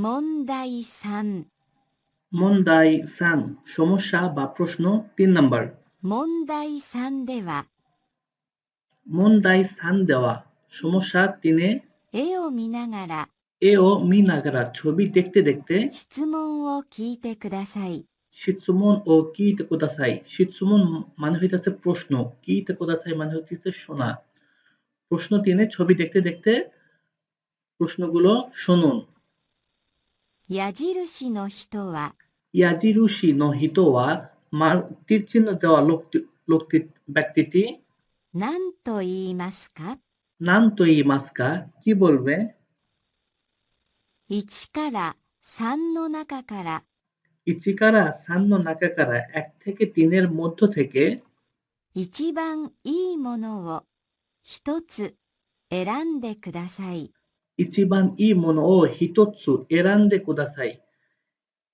問題3、 মন্দাই সান সমস্যা বা প্রশ্ন তিন নাম্বার 問題3では、 মন্দাই সান দেওয়া সমস্যা তিনে 絵を見ながら এ ও মি নাগারা ছবি দেখতে দেখতে 質問を聞いてください。 শীতসুমন ও কিতে কোদাসাই শীতসুমন মানে হইতেছে প্রশ্ন কিতে কোদাসাই মানে হইতেছে শোনা প্রশ্ন তিনে ছবি দেখতে দেখতে প্রশ্নগুলো শুনুন 矢印の人は ইয়াজিরুশি নহিতোয়া মার তীর চিহ্ন দেওয়া লোকটি লোকটি ব্যক্তিটি 何と言いますか নাম তৈ মাস্কা কি বলবে 1から3の中から ইচিকারা সান্ন নাকাকারা এক থেকে তিনের মধ্য থেকে 一番いいものを一つ選んでください。 ইচিবান ই মনো ও হিতোৎসু এরান্দে কোদাসাই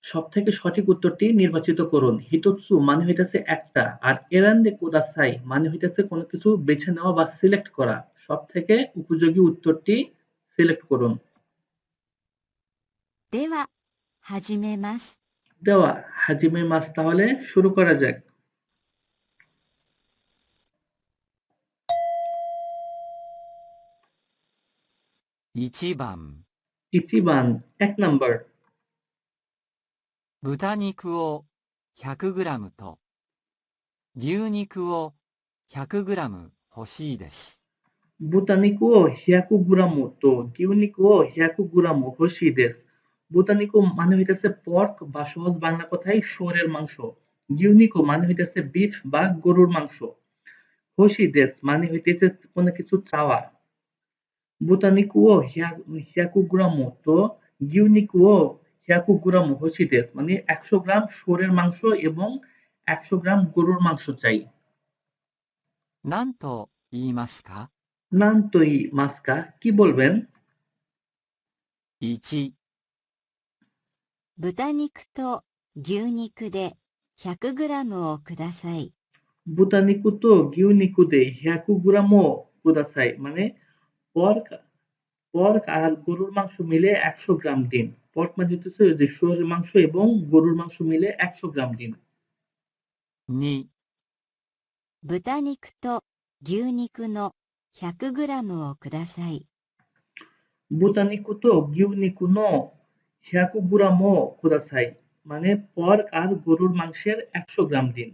সব থেকে সঠিক উত্তরটি নির্বাচিত করুন হিতোৎসু মানে হইতেছে একটা আর এরান্দে কোদাসাই মানে হইতেছে কোনো কিছু বেছে নেওয়া বা সিলেক্ট করা সব থেকে উপযোগী উত্তরটি সিলেক্ট করুন では、始めます。 দেওয়া হাজিমে মাস তাহলে শুরু করা যাক 1番、 ইচিবান এক নাম্বার 豚肉を 100g と、牛肉を 100g 欲しいです。 বুতানিকো হিয়াকু গুরামো তো গিউনিকো হিয়াকু গুরামো হোসিদেস বুতানিকো মানে হইতেছে পর্ক বা সহজ বাংলা কথায় শুয়োরের মাংস গিউনিকো মানে হইতেছে বিফ বা গরুর মাংস হোসিদেস মানে হইতেছে কোনো কিছু চাওয়া বুতানিকো হিয়াকু গুরামো তো গিউনিকো হিয়াকু গুরামো হোসিদেস মানে একশো গ্রাম শুয়োরের মাংস এবং একশো গ্রাম গরুর মাংস চাই 何と言いますか নান্তই মাস্কা কি বলবেন 1、豚肉と牛肉で 100g をください。 বুতানিকু তো গিউনিকু দে হিয়াকু গুরামো কুদাসাই মানে পর্ক পর্ক আর গরুর মাংস মিলে একশো গ্রাম দিন পর্ক মানে হচ্ছে যে শুয়োরের মাংস এবং গরুর মাংস মিলে একশো গ্রাম দিন 2、豚肉と牛肉の 100g をください。 বুতানিকু তো গিউনিকু নো হিয়াকু গুরামো কুদাসাই মানে পর্ক আর গরুর মাংসের একশো গ্রাম দিন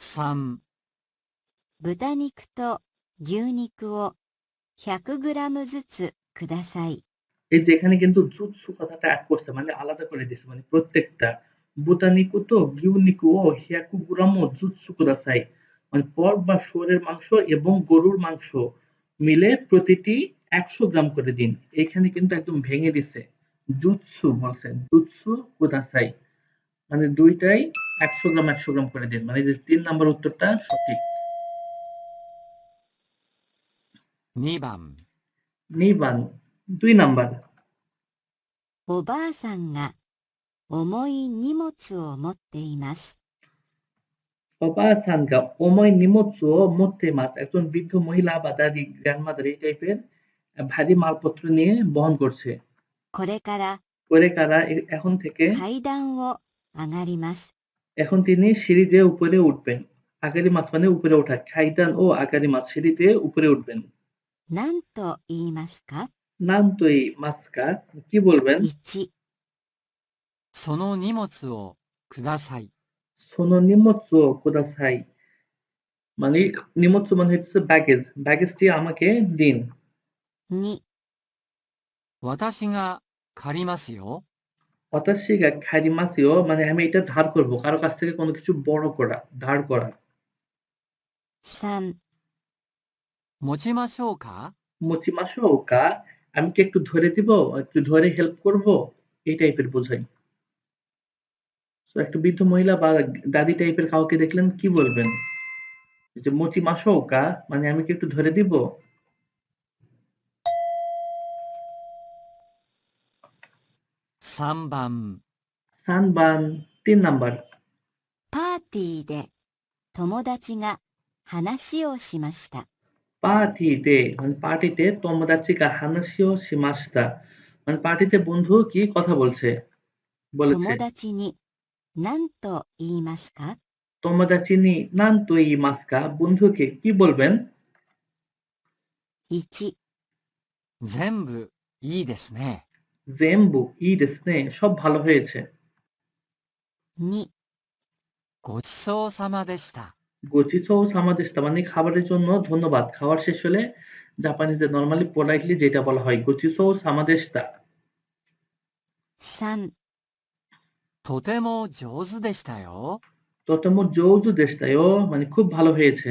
3、豚肉と牛肉を 100g ずつください。 এই যে এখানে কিন্তু জুৎসু কথাটা অ্যাড করছে মানে আলাদা করে দিছে মানে প্রত্যেকটা বুতানিকু তো গিউনিকু ও হিয়াকু গুরামো জুৎসু কুদাসাই মানে পর্ক বা শুয়োরের মাংস এবং গরুর মাংস মিলে প্রতিটি একশো গ্রাম করে দিন এখানে কিন্তু একদম ভেঙে দিছে জুৎসু বলছে জুৎসু কুদাসাই মানে দুইটাই একশো গ্রাম একশো গ্রাম করে দিন মানে যে তিন নাম্বার উত্তরটা সঠিক 2番、 নিবান দুই নাম্বার おばあさんが重い荷物を持っています。 অপাসানগা ওময় নিমোৎসু মধ্যে মাস একজন বৃদ্ধ মহিলা বা দাদি গ্র্যান্ডমাদার এই টাইপের ভারী মালপত্র নিয়ে বহন করছে これから করে কারা এ- এখন থেকে 階段を上がります。 এখন তিনি সিঁড়ি দিয়ে উপরে উঠবেন আগারি মাছ মানে উপরে ওঠা খাইদান ও আগারি মাছ সিঁড়ি দিয়ে উপরে উঠবেন 何と言いますか নাম তো এই মাস্কা কি বলবেন 1、その荷物をください。 সোনো নিমোৎসু কোদাসাই মানে নিমোৎসু মানে হচ্ছে ব্যাগেজ ব্যাগেজটি আমাকে দিন 2、私が借りますよ。 অতাশিগা খারিমাসিও মানে আমি এটা ধার করব কারো কাছ থেকে কোনো কিছু বড় করা ধার করা 3、 持ちましょうか মুচিমাসো ওকা আমি কি একটু ধরে দিব একটু ধরে হেল্প করব এই টাইপের বোঝাই তো একটা বৃদ্ধ মহিলা বা দাদি টাইপের কাউকে দেখলেন কি বলবেন যে মুচিমাসো ওকা মানে আমি কি একটু ধরে দিব 3番、 সানবান তিন নাম্বার パーティーで友達が話をしました。 পার্টিতে মানে পার্টিতে তোমোদাচিকা হানাসিও শিমাস্তা মানে পার্টিতে বন্ধু কি কথা বলছে বলেছে 友達に何と言いますか তোমরা চিনি নান তো ই মাস্কা বন্ধুকে কি বলবেন 1、全部いいですね。 জেম্বু ই দেসনে সব ভালো হয়েছে 2、ごちそうさまでした。 গোচিসো সামাদেস্তা মানে খাবারের জন্য ধন্যবাদ খাবার শেষ হলে জাপানিজে নর্মালি পোলাইটলি যেটা বলা হয় গোচিসো সামাদেস্তা 3、とても上手でしたよ。 ততম জৌজু দেশটায়ও মানে খুব ভালো হয়েছে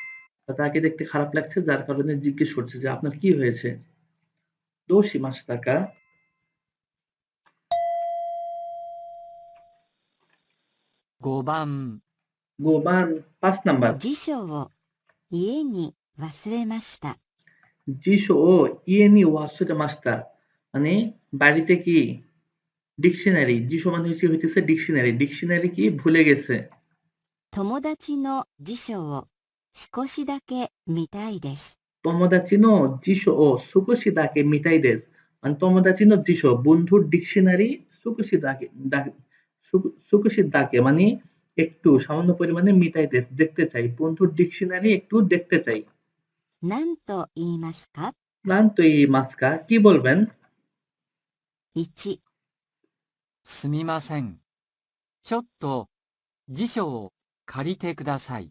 তাকে দেখতে খারাপ লাগছে যার কারণে জিজ্ঞেস করছে যে আপনার কি হয়েছে দোষী মাসটাকা 5番、 গোবান পাঁচ নাম্বার 辞書を家に忘れました。 জিশো ও ইয়েনি ওয়াসুরে মাস্টার মানে বাড়িতে কি ডিকশনারি জিশো মানে হচ্ছে হইতেছে ডিকশনারি ডিকশনারি কি ভুলে গেছে 友達の辞書を 少しだけ見たいです。 তোমোদাচি নো জিশো ও সুকুশি দাকে মিটাই দেস মানে তোমোদাচি নো জিশো বন্ধুর ডিকশনারি সুকুশি দাকে দা- সুকু- সুকুশি দাকে মানে একটু সামান্য পরিমাণে মিটাই দেস দেখতে চাই বন্ধুর ডিকশনারি একটু দেখতে চাই 何と言いますか নান তো এই মাস্কা কি বলবেন 1、すみません。ちょっと辞書を借りてください。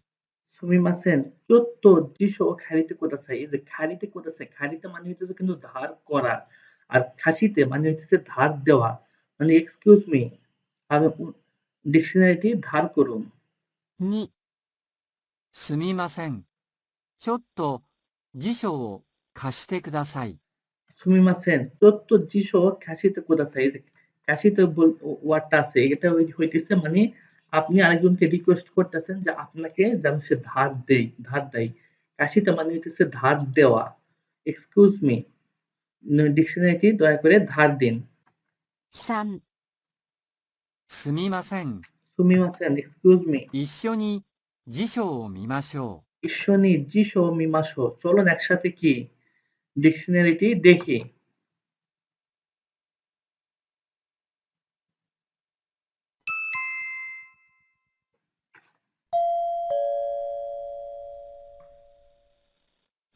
সুমিমাসেন চোত্ত জিসো ও খারিতে কোদাসাই। এই যে খারিতে কোদাসাই খারিতে মানে হইতেছে কিন্তু ধার করা আর খাসিতে মানে হইতেছে ধার দেওয়া। মানে এক্সকিউজ মি আর ডিকশনারিটি ধার করুন। নি। সুমিমাসেন চোত্ত জিসো ও খাসিতে কোদাসাই। সুমিমাসেন চোত্ত জিসো ও খাসিতে কোদাসাই। এই যে খাসিতে ওয়ার্ডটা আছে এটা হইতেছে মানে আপনি আরেকজনকে রিকোয়েস্ট করতেছেন যে আপনাকে যেন সে ধার দেই ধার দেয় কাশিটা মানে হচ্ছে ধার দেওয়া। এক্সকিউজ মি ডিকশনারিটি দয়া করে ধার দিন। সান সুমিমাসেন। সুমিমাসেন এক্সকিউজ মি ইশোনি জিশো মিমাশো ইশোনি জিশো মিমাশো চলুন একসাথে কি? ডিকশনারিটি দেখি।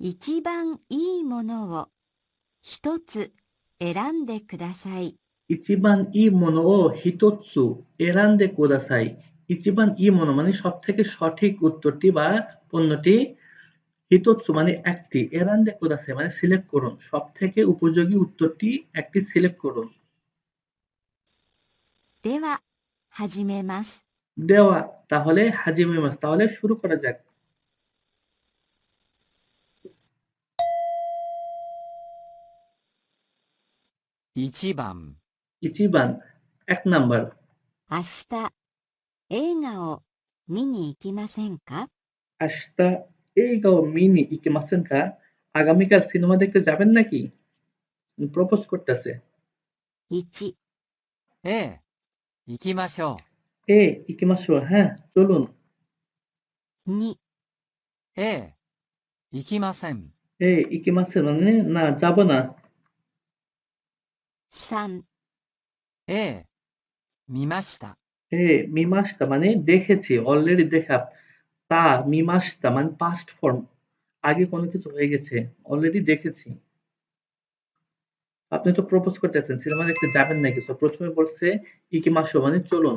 一番いいものを一つ選んでください。 ইচিবান ই মনো ও হিতোৎসু এরান্দে কোদাসাই ইচিবান ই মনো মানে সব থেকে সঠিক উত্তরটি বা পণ্যটি হিতোৎসু মানে একটি এরান্দে কোদাসাই মানে সিলেক্ট করুন সব থেকে উপযোগী উত্তরটি একটি সিলেক্ট করুন では、始めます。 দেওয়া তাহলে হাজিমে মাস তাহলে শুরু করা যাক う。1番、 ইচিবান এক নাম্বার 明日、 映画を見に行きませんか আস্তা এই গাও মিনি ইকিমাসেন কা আগামীকাল সিনেমা দেখতে যাবেন নাকি প্রপোজ করতেছে 1、ええ、行きましょ এ ইকিমাসো হ্যাঁ চলুন 2、う。ええ、行きません。 এ ইকিমাসে মানে না যাব না 3、ええ、見ました。 এ মিমাস্তা মানে দেখেছি অলরেডি দেখা তা মিমাস্তা মানে পাস্ট ফর্ম আগে কোনো কিছু হয়ে গেছে অলরেডি দেখেছি আপনি তো প্রপোজ করতেছেন সিনেমা দেখতে যাবেন নাকি তো প্রথমে বলছে ইকিমাসো মানে চলুন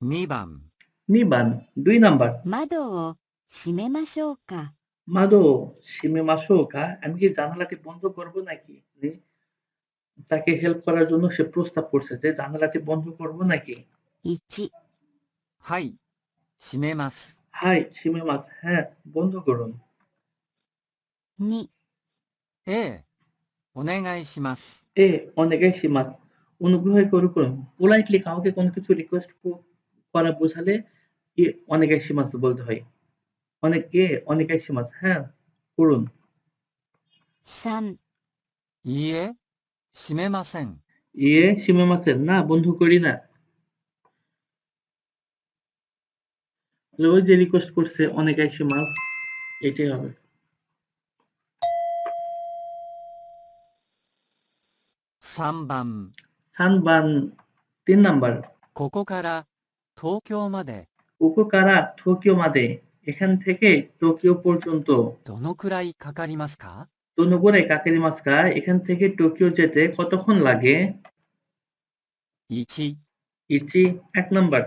2番、 নিবান দুই নাম্বার 窓を閉めましょうか মাদো সিমে মাসো কা আমি কি জানালাটি বন্ধ করব নাকি? তাকে হেল্প করার জন্য সে প্রস্তাব করছে যে জানালাটি বন্ধ করব নাকি? ইচি। হাই সিমে মাস। হাই সিমে মাস হ্যাঁ বন্ধ করুন। নি। এ অনেগাই শিমাস এ অনেগাই শিমাস অনুগ্রহ করে করুন। পোলাইটলি কাউকে কোনো কিছু রিকোয়েস্ট করা বোঝালে অনেগাই শিমাস বলতে হয়। অনেকে অনেক আইসি মাছ হ্যাঁ করুন। সান ইয়ে সিমে 이에 ইয়ে সিমে 시메마센 না বন্ধু করি না। ওই যে রিকোয়েস্ট করছে অনেকাই মাছ এটাই হবে। সানবান। সানবান তিন নাম্বার। কোকো কারা টোকিও মাদে। কোকো কারা মাদে। এখান থেকে টোকিও পর্যন্ত どのくらいかかりますか তোনোগোরে কাকেরি মাস্কা এখান থেকে টোকিও যেতে কতক্ষণ লাগে 1、 ইচি এক নাম্বার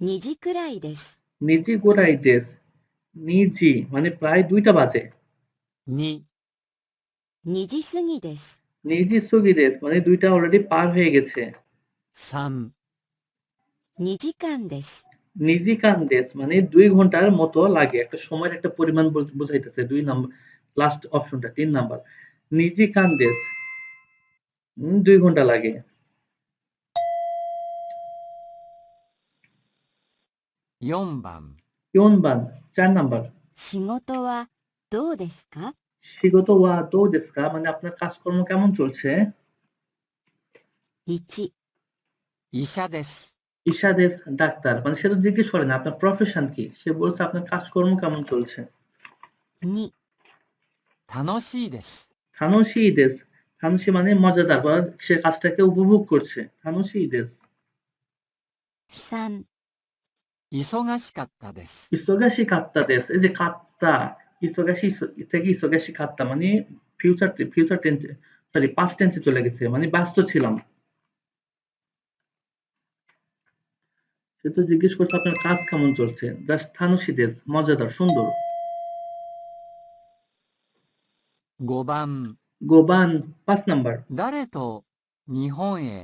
2時くらいです。 নিজি গোরাই দেশ নিজি মানে প্রায় দুইটা বাজে 2、 2時過ぎです。 নিজি সুগি দেশ মানে দুইটা অলরেডি পার হয়ে গেছে 3、 2時間です。 নিজিকান দেশ মানে দুই ঘণ্টার মতো লাগে। একটা সময়ের একটা পরিমাণ বোঝাইতেছে দুই নাম্বার লাস্ট অপশনটা তিন নাম্বার। নিজিকান দেশ দুই ঘণ্টা লাগে। মানে আপনার কাজকর্ম কেমন চলছে? です。 ঈশা দেশ ডাক্তার মানে সে তো জিজ্ঞেস করে না আপনার প্রফেশন কি সে বলছে আপনার কাজকর্ম কেমন চলছে 2、楽しいです。 থানোশি দেশ থানোশি মানে মজাদার বা সে কাজটাকে উপভোগ করছে থানোশি দেশ 3、忙しかったです。 ইসোগাশি কাত্তা দেশ এই যে কাত্তা ইসোগাশি থেকে ইসোগাশি কাত্তা মানে ফিউচার ফিউচার টেন্সে সরি পাস্ট টেন্সে চলে গেছে মানে ব্যস্ত ছিলাম সে তো জিজ্ঞেস করছে আপনার কাজ কেমন চলছে? মজাদার সুন্দর। গোবান গোবান পাঁচ নাম্বার। দারে তো নিহন এ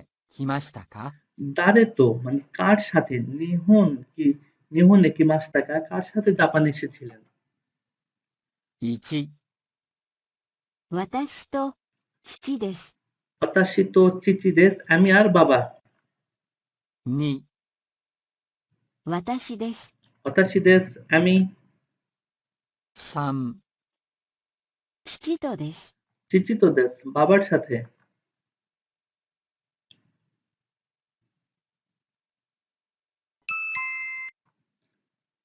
দারে তো মানে কার সাথে? নিহন কি? E কার সাথে জাপান এসেছিলেন? ইচি ওয়াতাশি তো চিচি ওয়াতাশি তো চিচি আমি আর বাবা। নি 私です。 হতাশি দেশ আমি 3、父とです。 চিচিত দেশ বাবার সাথে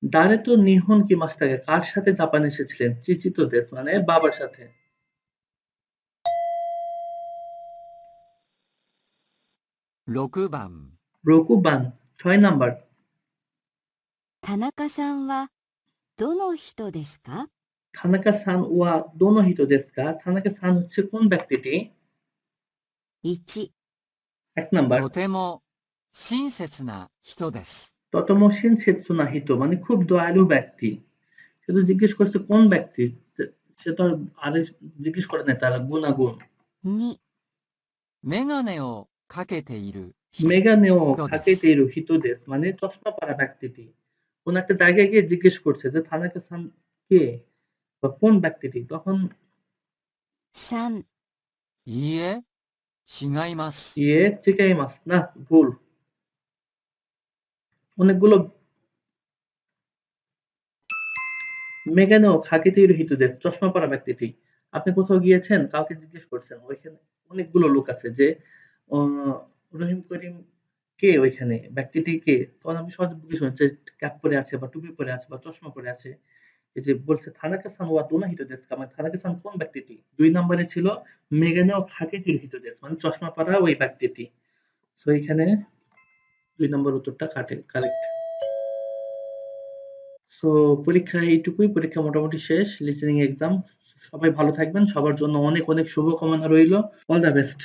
দারে তো নিহন কি মাস টাকা কার সাথে জাপান এসেছিলেন চিচিত দেশ মানে বাবার সাথে 6番、 রকুবান ছয় নাম্বার 田中さんはどの人ですか থানাকা সান ওয়া দোনো হিত দেশ কা থানাকা সান হচ্ছে কোন ব্যক্তিটি 1、 এক নাম্বার とても親切な人です。 ততমসীন সেতসুনা হিত মানে খুব দয়ালু ব্যক্তি সে তো জিজ্ঞেস করছে কোন ব্যক্তি সে তো আর আরে জিজ্ঞেস করে না তার গুণাগুণ 2、メガネをかけている人 মেগানেও হিতো খাকে দেশ। তেরু হিতোদেশ মানে চশমা পরা ব্যক্তিটি কোন একটা জায়গায় গিয়ে জিজ্ঞেস করছে যে থানাকে সান কে বা কোন ব্যক্তিটি তখন 3、いいえ、 違います。 ইয়ে চিকাই মাস না ভুল অনেকগুলো মেগানো খাকি তৈরি হিতুদের চশমা পরা ব্যক্তিটি আপনি কোথাও গিয়েছেন কাউকে জিজ্ঞেস করছেন ওইখানে অনেকগুলো লোক আছে যে আহ, রহিম করিম কে ওইখানে? ব্যক্তিটি কে? তখন আমি সহজে যে ক্যাপ পরে আছে বা টুপি পরে আছে বা চশমা পরে আছে। এই যে বলছে, থানাকে সান ওয়া দোনা হিতো দেশ মানে থানাকে সান কোন ব্যক্তিটি? দুই নম্বরে ছিল মেগানো খাকি তৈরি হিতো দেশ মানে চশমা পরা ওই ব্যক্তিটি। তো এখানে দুই নম্বর উত্তরটা কাটে কারেক্ট সো পরীক্ষা এইটুকুই, পরীক্ষা মোটামুটি শেষ লিসেনিং এক্সাম সবাই ভালো থাকবেন, সবার জন্য অনেক অনেক শুভকামনা রইল। All the best